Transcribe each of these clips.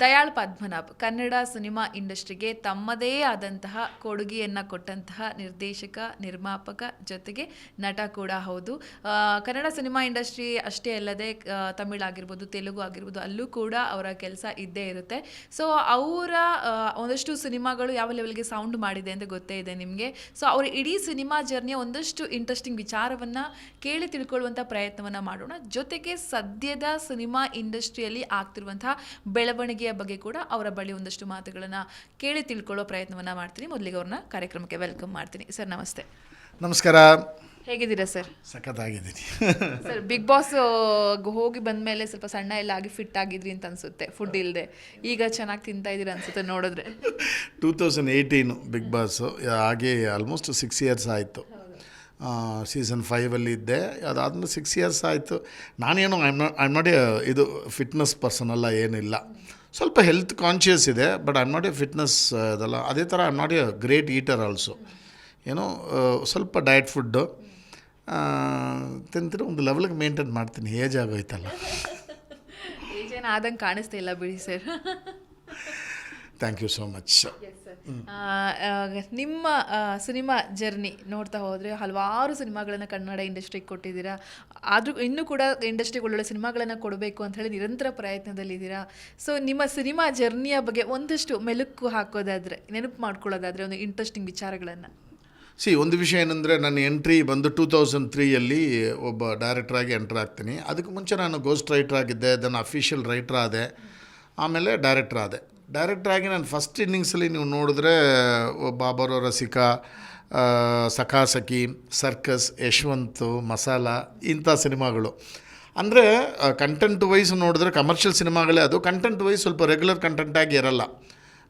Dayal Padmanabh, Kannada cinema ಇಂಡಸ್ಟ್ರಿಗೆ ತಮ್ಮದೇ ಆದಂತಹ ಕೊಡುಗೆಯನ್ನು ಕೊಟ್ಟಂತಹ ನಿರ್ದೇಶಕ, ನಿರ್ಮಾಪಕ ಜೊತೆಗೆ ನಟ ಕೂಡ ಹೌದು. ಕನ್ನಡ ಸಿನಿಮಾ ಇಂಡಸ್ಟ್ರಿ ಅಷ್ಟೇ ಅಲ್ಲದೆ ತಮಿಳ್ ಆಗಿರ್ಬೋದು, ತೆಲುಗು ಆಗಿರ್ಬೋದು, ಅಲ್ಲೂ ಕೂಡ ಅವರ ಕೆಲಸ ಇದ್ದೇ ಇರುತ್ತೆ. ಸೊ ಅವರ ಒಂದಷ್ಟು ಸಿನಿಮಾಗಳು ಯಾವ ಲೆವೆಲ್ಗೆ ಸೌಂಡ್ ಮಾಡಿದೆ ಅಂತ ಗೊತ್ತೇ ಇದೆ ನಿಮಗೆ. ಸೊ ಅವರ ಇಡೀ ಸಿನಿಮಾ ಜರ್ನಿಯ ಒಂದಷ್ಟು ಇಂಟ್ರೆಸ್ಟಿಂಗ್ ವಿಚಾರವನ್ನು ಕೇಳಿ ತಿಳ್ಕೊಳ್ಳುವಂಥ ಪ್ರಯತ್ನವನ್ನು ಮಾಡೋಣ. ಜೊತೆಗೆ ಸದ್ಯದ ಸಿನಿಮಾ ಇಂಡಸ್ಟ್ರಿಯಲ್ಲಿ ಆಗ್ತಿರುವಂತಹ ಬೆಳವಣಿಗೆಯ ಬಗ್ಗೆ ಕೂಡ ಅವರ ಬಳಿ ಒಂದಷ್ಟು ಮಾತುಗಳನ್ನು ಕೇಳಿ ತಿಳ್ಕೊಳ್ಳೋ ಪ್ರಯತ್ನವನ್ನು ಮಾಡ್ತೀನಿ. ಮೊದಲಿಗೆ ಅವ್ರನ್ನ ಕಾರ್ಯಕ್ರಮಕ್ಕೆ ವೆಲ್ಕಮ್ ಮಾಡ್ತೀನಿ. ಸರ್ ನಮಸ್ತೆ. ನಮಸ್ಕಾರ. ಹೇಗಿದ್ದೀರಾ ಸರ್? ಸಖತ್ತಾಗಿದ್ದೀನಿ. ಸರ್ ಬಿಗ್ ಬಾಸ್ ಹೋಗಿ ಬಂದಮೇಲೆ ಸ್ವಲ್ಪ ಸಣ್ಣ ಎಲ್ಲ ಆಗಿ ಫಿಟ್ ಆಗಿದ್ರಿ ಅಂತ ಅನ್ಸುತ್ತೆ ಫುಡ್ ಇಲ್ಲದೆ ಈಗ ಚೆನ್ನಾಗಿ ತಿಂತಾ ಇದ್ದೀರಾ ಅನ್ಸುತ್ತೆ ನೋಡಿದ್ರೆ. Two thousand eighteen Bigg boss ಹಾಗೆ ಆಲ್ಮೋಸ್ಟ್ ಸಿಕ್ಸ್ ಇಯರ್ಸ್ ಆಯಿತು. ಸೀಸನ್ ಫೈವಲ್ಲಿ ಇದ್ದೆ. ಅದಾದ್ಮೇಲೆ ಸಿಕ್ಸ್ ಇಯರ್ಸ್ ಆಯಿತು. ನಾನೇನು ಐ ನಾಟ್ ಐಮ್ ನಾಟ್ ಇದು ಫಿಟ್ನೆಸ್ ಪರ್ಸನ್ ಅಲ್ಲ ಏನಿಲ್ಲ. ಸ್ವಲ್ಪ ಹೆಲ್ತ್ ಕಾನ್ಷಿಯಸ್ ಇದೆ but I am not a fitness ಇದೆಲ್ಲ. ಅದೇ ಥರ am not a great eater also ಏನೋ ಸ್ವಲ್ಪ ಡಯಟ್ ಫುಡ್ಡು ತಿಂತಿರೋ ಒಂದು ಲೆವೆಲ್ಗೆ ಮೇಂಟೈನ್ ಮಾಡ್ತೀನಿ. ಏಜ್ ಆಗೋಯ್ತಲ್ಲ. ಏಜೇನು ಆದಂಗೆ ಕಾಣಿಸ್ತಾ ಇಲ್ಲ ಬಿಡಿ sir thank you so much ನಿಮ್ಮ ಸಿನಿಮಾ ಜರ್ನಿ ನೋಡ್ತಾ ಹೋದರೆ ಹಲವಾರು ಸಿನಿಮಾಗಳನ್ನು ಕನ್ನಡ ಇಂಡಸ್ಟ್ರಿಗೆ ಕೊಟ್ಟಿದ್ದೀರಾ. ಆದರೂ ಇನ್ನೂ ಕೂಡ ಇಂಡಸ್ಟ್ರಿಗೆ ಒಳ್ಳೊಳ್ಳೆ ಸಿನಿಮಾಗಳನ್ನು ಕೊಡಬೇಕು ಅಂತ ಹೇಳಿ ನಿರಂತರ ಪ್ರಯತ್ನದಲ್ಲಿದ್ದೀರಾ. ಸೊ ನಿಮ್ಮ ಸಿನಿಮಾ ಜರ್ನಿಯ ಬಗ್ಗೆ ಒಂದಷ್ಟು ಮೆಲುಕು ಹಾಕೋದಾದರೆ ನೆನಪು ಮಾಡ್ಕೊಳ್ಳೋದಾದರೆ ಒಂದು ಇಂಟ್ರೆಸ್ಟಿಂಗ್ ವಿಚಾರಗಳನ್ನು. ಸಿ ಒಂದು ವಿಷಯ ಏನಂದರೆ ನನ್ನ ಎಂಟ್ರಿ ಬಂದು ಟೂ ತೌಸಂಡ್ ತ್ರೀಯಲ್ಲಿ ಒಬ್ಬ ಡೈರೆಕ್ಟ್ರಾಗಿ ಎಂಟ್ರ್ ಆಗ್ತೀನಿ. ಅದಕ್ಕೆ ಮುಂಚೆ ನಾನು ಗೋಸ್ಟ್ ರೈಟರ್ ಆಗಿದ್ದೆ ದೆನ್ ಅಫಿಷಿಯಲ್ ರೈಟರ್ ಆದೆ. ಆಮೇಲೆ ಡೈರೆಕ್ಟರ್ ಆದೆ. ಡೈರೆಕ್ಟರ್ ಆಗಿ ನಾನು ಫಸ್ಟ್ ಇನ್ನಿಂಗ್ಸಲ್ಲಿ ನೀವು ನೋಡಿದ್ರೆ ಬಾಬರೋ, ರಸಿಕ ಸಖಾಸಖಿ ಸರ್ಕಸ್, ಯಶವಂತ್, ಮಸಾಲ ಇಂಥ ಸಿನಿಮಾಗಳು. ಅಂದರೆ ಕಂಟೆಂಟ್ ವೈಸ್ ನೋಡಿದ್ರೆ ಕಮರ್ಷಿಯಲ್ ಸಿನಿಮಾಗಳೇ ಅದು. ಕಂಟೆಂಟ್ ವೈಸ್ ಸ್ವಲ್ಪ ರೆಗ್ಯುಲರ್ ಕಂಟೆಂಟಾಗಿ ಇರಲ್ಲ.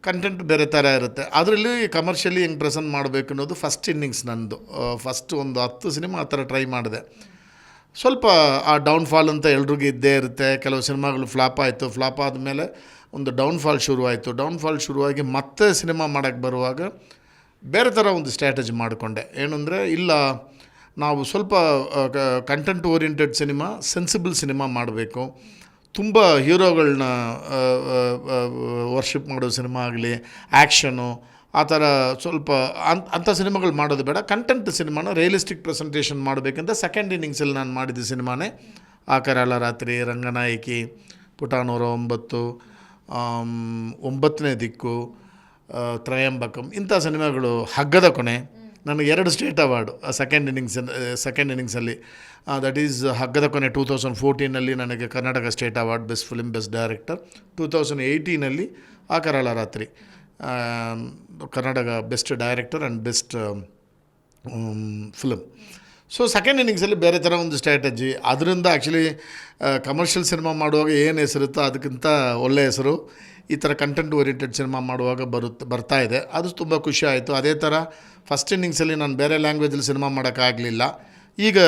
ಕಂಟೆಂಟ್ ಬೇರೆ ಥರ ಇರುತ್ತೆ. ಅದರಲ್ಲಿ ಕಮರ್ಷಿಯಲಿ ಹೆಂಗೆ ಪ್ರೆಸೆಂಟ್ ಮಾಡಬೇಕು ಅನ್ನೋದು ಫಸ್ಟ್ ಇನ್ನಿಂಗ್ಸ್ ನಂದು. ಫಸ್ಟ್ ಒಂದು ಹತ್ತು ಸಿನಿಮಾ ಆ ಥರ ಟ್ರೈ ಮಾಡಿದೆ. ಸ್ವಲ್ಪ ಆ ಡೌನ್ಫಾಲ್ ಅಂತ ಎಲ್ರಿಗೂ ಇದ್ದೇ ಇರುತ್ತೆ. ಕೆಲವು ಸಿನಿಮಾಗಳು ಫ್ಲಾಪ್ ಆಯಿತು. ಫ್ಲಾಪ್ ಆದಮೇಲೆ ಒಂದು ಡೌನ್ಫಾಲ್ ಶುರುವಾಯಿತು. ಡೌನ್ಫಾಲ್ ಶುರುವಾಗಿ ಮತ್ತೆ ಸಿನಿಮಾ ಮಾಡೋಕ್ಕೆ ಬರುವಾಗ ಬೇರೆ ಥರ ಒಂದು ಸ್ಟ್ರಾಟಜಿ ಮಾಡಿಕೊಂಡೆ. ಏನಂದರೆ, ಇಲ್ಲ, ನಾವು ಸ್ವಲ್ಪ content oriented cinema sensible cinema ಮಾಡಬೇಕು. ತುಂಬ ಹೀರೋಗಳನ್ನ ವರ್ಷಿಪ್ ಮಾಡೋ ಸಿನಿಮಾ ಆಗಲಿ ಆ್ಯಕ್ಷನು ಆ ಥರ ಸ್ವಲ್ಪ ಅಂಥ ಅಂಥ ಸಿನಿಮಾಗಳು ಮಾಡೋದು ಬೇಡ. ಕಂಟೆಂಟ್ ಸಿನಿಮಾನ ರಿಯಲಿಸ್ಟಿಕ್ ಪ್ರೆಸೆಂಟೇಷನ್ ಮಾಡಬೇಕಂತ ಸೆಕೆಂಡ್ ಇನ್ನಿಂಗ್ಸಲ್ಲಿ ನಾನು ಮಾಡಿದ ಸಿನಿಮಾನೇ. ಆಕರಾಳ ರಾತ್ರಿ ರಂಗನಾಯಕಿ, ಪುಟಾನೂರ ಒಂಬತ್ತು ಒಂಬತ್ತನೇ ದಿಕ್ಕು ತ್ರಯಂಬಕಂ, ಇಂಥ ಸಿನಿಮಾಗಳು ಹಗ್ಗದ ಕೊನೆ. ನನಗೆ ಎರಡು state award second innings second ಇನ್ನಿಂಗ್ಸಲ್ಲಿ that is ಹಗ್ಗದ ಕೊನೆ ಟೂ ತೌಸಂಡ್ ಫೋರ್ಟೀನಲ್ಲಿ ನನಗೆ Karnataka state award best film best director two thousand ಏಯ್ಟೀನಲ್ಲಿ ಆ ಕರಾಳ ರಾತ್ರಿ. Karnataka best director and best film so second ಇನ್ನಿಂಗ್ಸಲ್ಲಿ ಬೇರೆ ಥರ ಒಂದು ಸ್ಟ್ರಾಟಜಿ ಅದರಿಂದ ಆ್ಯಕ್ಚುಲಿ ಕಮರ್ಷಿಯಲ್ ಸಿನಿಮಾ ಮಾಡುವಾಗ ಏನು ಹೆಸರುತ್ತೋ ಅದಕ್ಕಿಂತ ಒಳ್ಳೆಯ ಹೆಸರು. ಈ ಥರ ಕಂಟೆಂಟ್ ಓರಿಯೆಂಟೆಡ್ ಸಿನಿಮಾ ಮಾಡುವಾಗ ಬರುತ್ತೆ ಬರ್ತಾ ಇದೆ. ಅದು ತುಂಬ ಖುಷಿ ಆಯಿತು. ಅದೇ ಥರ ಫಸ್ಟ್ ಇನ್ನಿಂಗ್ಸಲ್ಲಿ ನಾನು ಬೇರೆ ಲ್ಯಾಂಗ್ವೇಜಲ್ಲಿ ಸಿನಿಮಾ ಮಾಡೋಕ್ಕಾಗಲಿಲ್ಲ ಈಗ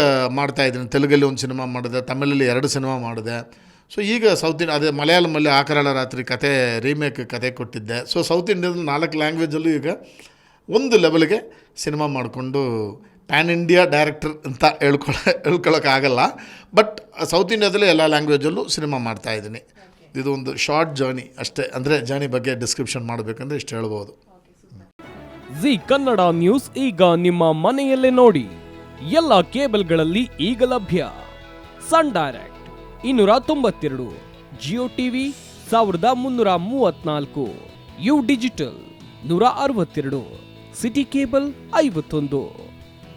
ಮಾಡ್ತಾಯಿದ್ದೀನಿ ತೆಲುಗಲ್ಲಿ ಒಂದು ಸಿನಿಮಾ ಮಾಡಿದೆ. ತಮಿಳಲ್ಲಿ ಎರಡು ಸಿನಿಮಾ ಮಾಡಿದೆ. ಸೊ ಈಗ ಸೌತ್ ಇಂಡಿಯಾ ಅದೇ ಮಲಯಾಳಮಲ್ಲಿ ಆಕರಾಳ ರಾತ್ರಿ ಕತೆ ರೀಮೇಕ್ ಕತೆ ಕೊಟ್ಟಿದ್ದೆ. ಸೊ ಸೌತ್ ಇಂಡಿಯಾದ ನಾಲ್ಕು ಲ್ಯಾಂಗ್ವೇಜಲ್ಲೂ ಈಗ ಒಂದು ಲೆವೆಲ್ಗೆ ಸಿನಿಮಾ ಮಾಡಿಕೊಂಡು ಪ್ಯಾನ್ ಇಂಡಿಯಾ ಡೈರೆಕ್ಟರ್ ಅಂತ ಹೇಳ್ಕೊಳ ಹೇಳ್ಕೊಳಕ್ಕಾಗಲ್ಲ. ಬಟ್ ಸೌತ್ ಇಂಡಿಯಾದಲ್ಲೇ ಎಲ್ಲ ಲ್ಯಾಂಗ್ವೇಜಲ್ಲೂ ಸಿನಿಮಾ ಮಾಡ್ತಾಯಿದ್ದೀನಿ ಇದು ಒಂದು ಶಾರ್ಟ್ ಜರ್ನಿ ಅಷ್ಟೇ. ಅಂದರೆ ಜರ್ನಿ ಬಗ್ಗೆ ಡಿಸ್ಕ್ರಿಪ್ಷನ್ ಮಾಡಬೇಕಂದ್ರೆ ಇಷ್ಟು ಹೇಳ್ಬೋದು. ಜಿ ಕನ್ನಡ ನ್ಯೂಸ್ ಈಗ ನಿಮ್ಮ ಮನೆಯಲ್ಲೇ ನೋಡಿ. ಎಲ್ಲ ಕೇಬಲ್ಗಳಲ್ಲಿ ಈಗ ಲಭ್ಯ. ಸನ್ ಡೈರೆಕ್ಟ್ ಇನ್ನೂರ ತೊಂಬತ್ತೆರಡು ಜಿಯೋ ಟಿವಿ ಸಾವಿರದ ಮುನ್ನೂರ ಮೂವತ್ನಾಲ್ಕು ಯು ಡಿಜಿಟಲ್ ನೂರ ಅರವತ್ತೆರಡು ಸಿಟಿ ಕೇಬಲ್ ಐವತ್ತೊಂದು.